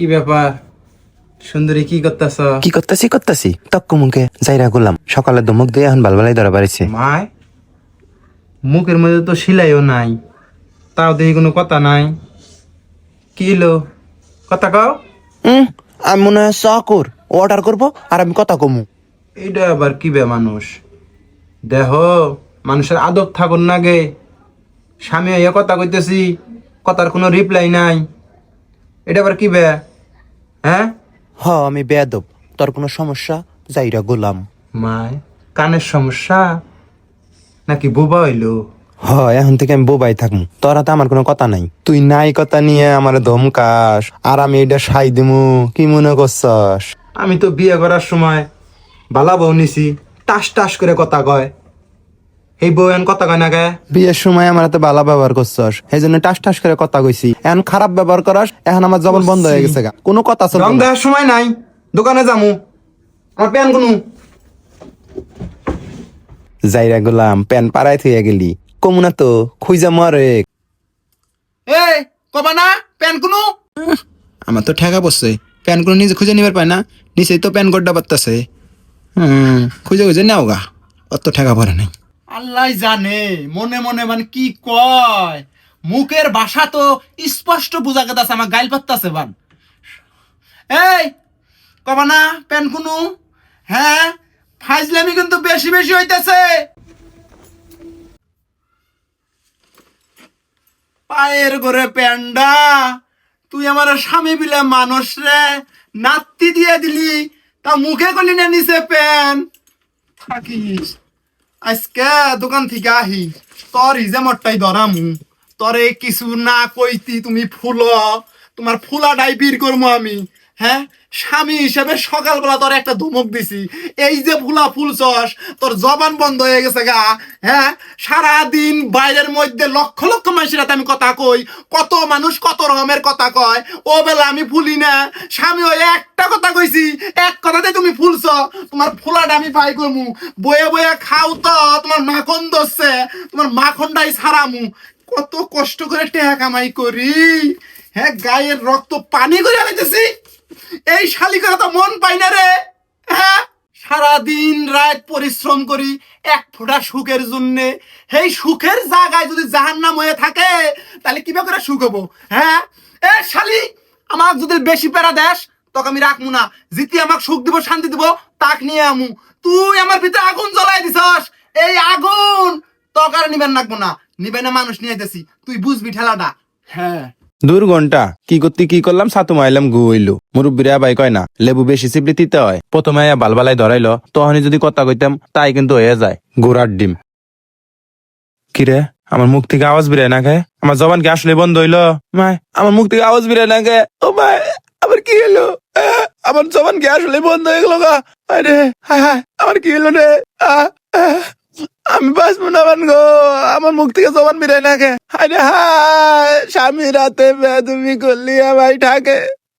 কি ব্যাপার? সুন্দরী কি করতেছ? কি করতেছি করতেছি। তক্কু মুখে যাইরা গুলাম সকালে দমক দিয়ে এখন বালবালাই ধরা পারিছে মায় মুখের মধ্যে তো সিলাইও নাই। তাও দেখি কোনো কথা নাই। কি হলো? কথা কও। হুম আমি মনে হয় চাকর। অর্ডার করব আর আমি কথা কমু। এইটা আবার কি বে মানুষ? দেহ মানুষের আদব থাকুন না গে। স্বামী হইয়া কথা কইতেছি কথার কোনো রিপ্লাই নাই। এটা আবার কি বে? হ্যাঁ? হ আমি বেয়াদব। তোর কোনো সমস্যা? যাইরা গুলাম। মায় কানের সমস্যা? নাকি বোবা হইল? হ এখন থেকে আমি বোবাই থাকমু। তোরা তো আমার কোনো কথা নাই। তুই নাই কথা নিয়ে আমার ধমকাস। আর আমি এটা সাই দিমু। কি মনে করছস? আমি তো বিয়ে করার সময় বালা বউ নিছি। টাস টাস করে কথা কয়। এই বউ এন কথা কয় না গে? বিয়ের সময় আমার এত বালা ব্যবহার করছস এই জন্য টাস টাস করে কথা কইছি। এখন খারাপ ব্যবহার করাস এখন আমার জবন বন্ধ হয়ে গেছে গা। কোনো কথা রং না। দেওয়ার সময় নাই দোকানে যামু। আমার প্যান কোনো। যাইরা গুলাম প্যান পাড়ায় থইয়া গেলি। কমু না তো খুঁজা মরে। এই কবা না প্যান কোনো? আমার তো ঠেকা পড়ছে। প্যান কোনো নিজে খুঁজে নিবার পায় না নিচেই তো প্যান কোডটা বাত্তাছে হুম খুঁজে খুঁজে নাও গা অত ঠেকা পড়ে নাই। আল্লাহ জানে, মনে মনে মানে কি কয়? মুখের ভাষা তো স্পষ্ট বোঝা গেছে আমার গাইল পাত্তাছে বান। এই, কবা না, প্যান কুনু হ্যাঁ ফাইজলামি কিন্তু বেশি বেশি হইতেছে। পায়ের ঘরে প্যান্ডা, তুই আমার স্বামী বিলে মানুষ রে নাত্তি দিয়ে দিলি, তা মুখে করলি না নিচে প্যান? থাকিস। আজকে দোকান থেকে আহি তোর হিজে মরটাই ধরামু, তরে কিছু না কইতি তুমি ফুল, তোমার ফুলা ডাইপির করব আমি। হ্যাঁ? স্বামী হিসেবে সকালবেলা তোর একটা ধমক দিছি। এই যে ফুলা ফুলছস তোর জবান বন্ধ হয়ে গেছে গা। হ্যাঁ? সারা দিন বাইরের মধ্যে লক্ষ লক্ষ মানুষের আমি কথা কই, কত মানুষ কত রকমের কথা কয়। ও বেলা আমি ফুলি না। স্বামী ওই একটা কথা কইছি, এক কথাতে তুমি ফুলছ, তোমার ফুলাটা আমি পাই করমু বয়ে বয়ে খাও তো, তোমার মাখন দোষছে তোমার মাখনটাই ছাড়ামু। কত কষ্ট করে টেহা কামাই করি। হ্যাঁ গায়ের রক্ত পানি করে আনাইতেছি এই শালিকারা তো মন পাই না রে। হ্যাঁ? সারাদিন রাত পরিশ্রম করি এক ফোঁটা সুখের জন্যে। এই সুখের জায়গায় যদি জাহান্নাম হয়ে থাকে, তাহলে কীভাবে করে সুখ হব? হ্যাঁ? এ শালি, আমাকে যদি বেশি প্যারা দেশ তোকে আমি রাখব না। জিতি আমাকে সুখ দিব, শান্তি দিব, তাক নিয়ে আমু। তুই আমার ভিতরে আগুন জ্বলাই দিছস। এই আগুন তোকে আর নিবেন রাখব না। নিবে না মানুষ নিয়ে যেতেছি তুই বুঝবি ঠেলাটা। হ্যাঁ। দূর ঘণ্টা। কি করতে কি করলাম? সাতু মাইলাম গু হইল। মুরব্বীরা বাই কয় না লেবু বেশি চিপড়ি দিতে হয়। প্রথমে বালবালাই ধরাইলো তখনই যদি কথা কইতাম তাই কিন্তু হয়ে যায়। গোড়ার ডিম। কিরে আমার মুখ থেকে আওয়াজ বেরোয় না খায় আমার জবান কি আসলে বন্ধ হইল? মায় আমার মুখ থেকে আওয়াজ বেরোয় না খায় ও মায় আবার কি হলো আমার জবান কি আসলে বন্ধ হয়ে গেল গা? আরে হায় আমার কি হলো রে? আহ, আমি বাঁচবো না মান গো আমার মুখ থেকে জবান বেরোয় না কে? আরে হায় স্বামী রাতে বেদমি করলি ভাই ঠাকে।